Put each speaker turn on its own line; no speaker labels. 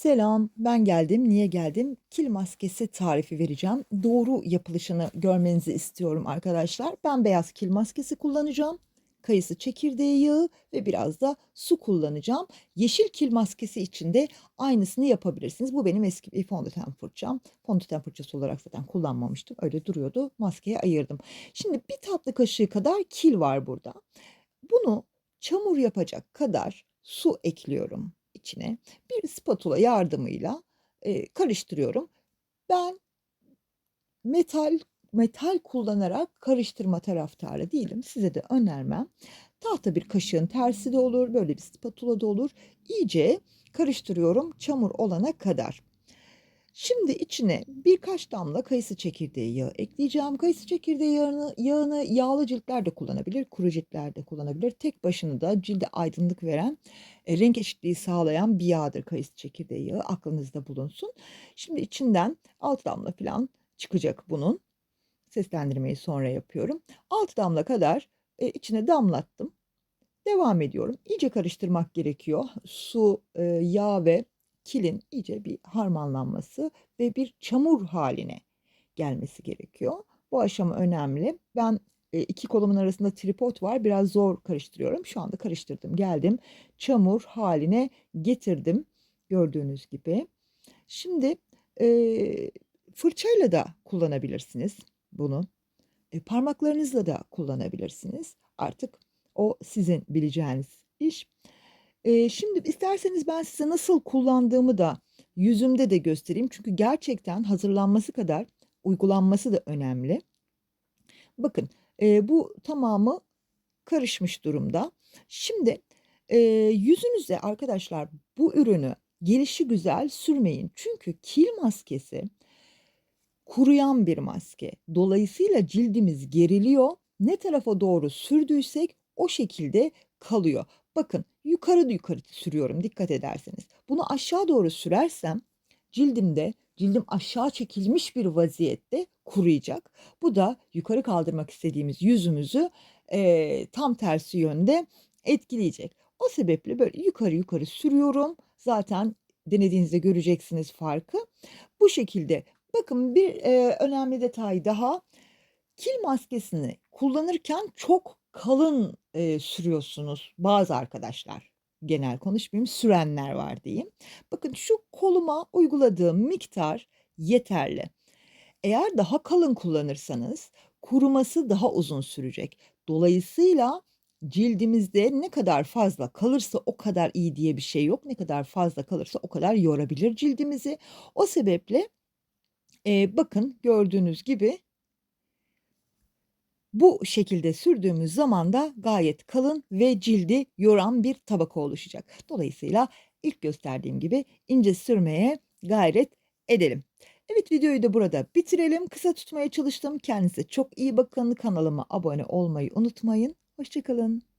Selam, ben geldim. Niye geldim? Kil maskesi tarifi vereceğim. Doğru yapılışını görmenizi istiyorum arkadaşlar. Ben beyaz kil maskesi kullanacağım. Kayısı çekirdeği yağı ve biraz da su kullanacağım. Yeşil kil maskesi için de aynısını yapabilirsiniz. Bu benim eski bir fondöten fırçam. Fondöten fırçası olarak zaten kullanmamıştım. Öyle duruyordu. Maskeye ayırdım. Şimdi bir tatlı kaşığı kadar kil var burada. Bunu çamur yapacak kadar su ekliyorum içine. Bir spatula yardımıyla e, karıştırıyorum. Ben metal metal kullanarak karıştırma taraftarı değilim. Size de önermem. Tahta bir kaşığın tersi de olur, böyle bir spatula da olur. İyice karıştırıyorum çamur olana kadar. Şimdi içine birkaç damla kayısı çekirdeği yağı ekleyeceğim. Kayısı çekirdeği yağını, yağını yağlı ciltler de kullanabilir, kuru ciltler de kullanabilir. Tek başına da cilde aydınlık veren, e, renk eşitliği sağlayan bir yağdır kayısı çekirdeği yağı. Aklınızda bulunsun. Şimdi içinden 6 damla falan çıkacak bunun. Seslendirmeyi sonra yapıyorum. 6 damla kadar e, içine damlattım. Devam ediyorum. İyice karıştırmak gerekiyor. Su, e, yağ ve kilin iyice bir harmanlanması ve bir çamur haline gelmesi gerekiyor. Bu aşama önemli. Ben e, iki kolumun arasında tripod var. Biraz zor karıştırıyorum. Şu anda karıştırdım. Geldim. Çamur haline getirdim. Gördüğünüz gibi. Şimdi e, fırçayla da kullanabilirsiniz bunu. E, parmaklarınızla da kullanabilirsiniz. Artık o sizin bileceğiniz iş. Eee, şimdi isterseniz ben size nasıl kullandığımı da yüzümde de göstereyim. Çünkü gerçekten hazırlanması kadar uygulanması da önemli. Bakın, eee, bu tamamı karışmış durumda. Şimdi, eee, yüzünüze arkadaşlar bu ürünü gelişigüzel sürmeyin. Çünkü kil maskesi kuruyan bir maske. Dolayısıyla cildimiz geriliyor. Ne tarafa doğru sürdüysek o şekilde kalıyor. Bakın yukarı yukarı sürüyorum dikkat ederseniz. Bunu aşağı doğru sürersem cildimde cildim aşağı çekilmiş bir vaziyette kuruyacak. Bu da yukarı kaldırmak istediğimiz yüzümüzü eee, tam tersi yönde etkileyecek. O sebeple böyle yukarı yukarı sürüyorum. Zaten denediğinizde göreceksiniz farkı. Bu şekilde bakın bir eee, önemli detay daha. Kil maskesini kullanırken çok kalın, eee, sürüyorsunuz bazı arkadaşlar. Genel konuşmayayım, sürenler var diyeyim. Bakın şu koluma uyguladığım miktar yeterli. Eğer daha kalın kullanırsanız kuruması daha uzun sürecek. Dolayısıyla cildimizde ne kadar fazla kalırsa o kadar iyi diye bir şey yok. Ne kadar fazla kalırsa o kadar yorabilir cildimizi. O sebeple, eee, bakın gördüğünüz gibi bu şekilde sürdüğümüz zaman da gayet kalın ve cildi yoran bir tabaka oluşacak. Dolayısıyla ilk gösterdiğim gibi ince sürmeye gayret edelim. Evet videoyu da burada bitirelim. Kısa tutmaya çalıştım. Kendinize çok iyi bakın. Kanalıma abone olmayı unutmayın. Hoşça kalın.